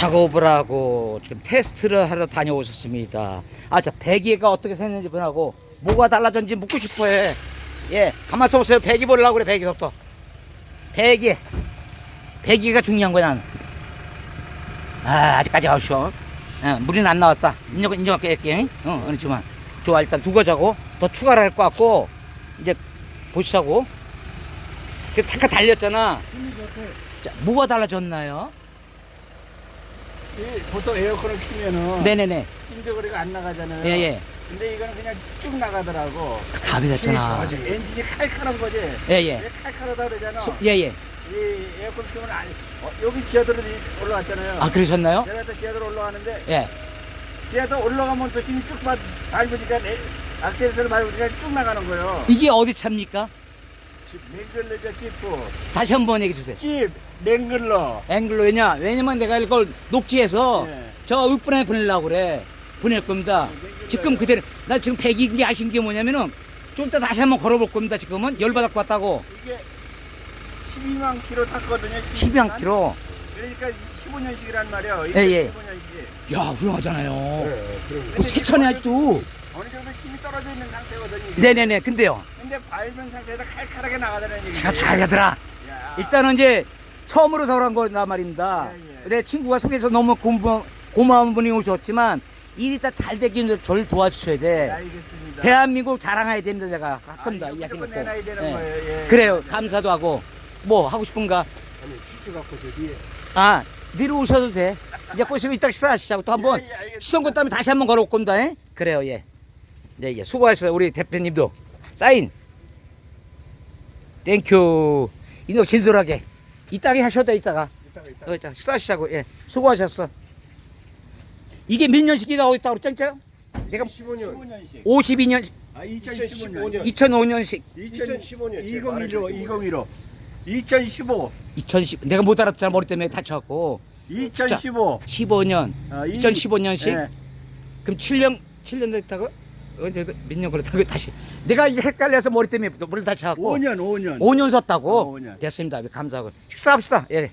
작업을 하고 지금 테스트를 하러 다녀오셨습니다. 아, 저 배기가 어떻게 생겼는지 보라고 뭐가 달라졌는지 묻고 싶어요. 예, 가만 서 보세요. 배기 보려고 그래, 배기부터. 배기. 배기가 중요한 거야, 나는. 아, 아직까지 아쉬워. 어, 물이 안 나왔다. 인정, 인정할게, 할게. 어, 그렇지만. 좋아, 일단 두고 자고. 더 추가를 할 것 같고, 이제 보시자고. 그 잠깐 달렸잖아. 자, 뭐가 달라졌나요? 이 보통 에어컨을 키면은 네네네. 찐저거리가 안 나가잖아요. 예, 예. 근데 이거는 그냥 쭉 나가더라고. 답이 됐잖아. 좋아지. 엔진이 칼칼한 거지. 예, 예. 왜 칼칼하다 그러잖아. 소- 예, 예. 이 에어컨 키면 안, 어, 여기 지하도로 올라왔잖아요. 아, 그러셨나요? 내가 또 지하도로 올라가는데 예. 지하도 올라가면 또 힘이 쭉 받, 밟으니까 내- 악셀에서 밟으니까 쭉 나가는 거예요. 이게 어디 차입니까? 집 랭글러죠, 지프. 다시 한 번 얘기해 주세요. 집 랭글러. 앵글로 왜냐? 왜냐면 내가 이걸 녹지해서 예. 저 육분에 보내려고 그래. 보낼 겁니다. 지금 그대로 나 지금 배기인 게 아쉬운 게 뭐냐면은 좀 이따 다시 한번 걸어볼 겁니다. 지금은 열받았고 왔다고 이게 12만 킬로 탔거든요. 12만 킬로. 그러니까 15년씩이란 말이야. 예, 예. 15년씩. 야 훌륭하잖아요. 네, 그 최천에 아직도. 어느 정도 힘이 떨어져 있는 상태거든요. 이게. 네네네. 근데요. 근데 밟은 상태에서 칼칼하게 나가다는 얘기지. 제가 잘 가더라. 야. 일단은 이제 처음으로 돌아온 거나 말입니다. 예, 예. 내 친구가 소개해서 너무 고마, 고마운 분이 오셨지만 일이 다 잘 되기 위해 저를 도와주셔야 돼. 알겠습니다. 대한민국 자랑해야 됩니다. 제가 아, 가끔다 이거 이야기 놓고. 내놔야 되는 예. 거예요. 예. 그래요. 감사도 하고 뭐 하고 싶은가? 아니 퀴즈 갖고 저 뒤에 아 내려오셔도 돼. 이제 꼬시고 이따 식사하시자고 또 한번 예, 예, 알겠습니다. 시동 건 다음에 다시 한번 걸어올 겁니다. 예? 그래요. 예. 네, 예. 수고하셨어요. 우리 대표님도 사인. 땡큐. 이노 진솔하게. 이따가 하셔도 돼, 이따가. 이따가 이따가 어, 자, 식사하시자고. 예. 수고하셨어. 이게 몇 년씩이나 어디 있다고 그랬죠? 제가 15년 15년씩. 52년, 아, 2015년. 2005년씩, 2015년 2015. 2015. 2015. 2010, 내가 못 알았잖아. 머리 때문에 다쳐갖고. 2015. 15년, 아, 이- 2015년씩. 예. 그럼 7년, 7년 됐다고? 언제 몇년 걸렸다고 다시. 내가 이게 헷갈려서 머리 때문에 머리 다쳐갖고. 5년, 5년. 5년 썼다고? 어, 5년. 됐습니다. 감사하고. 식사합시다. 예.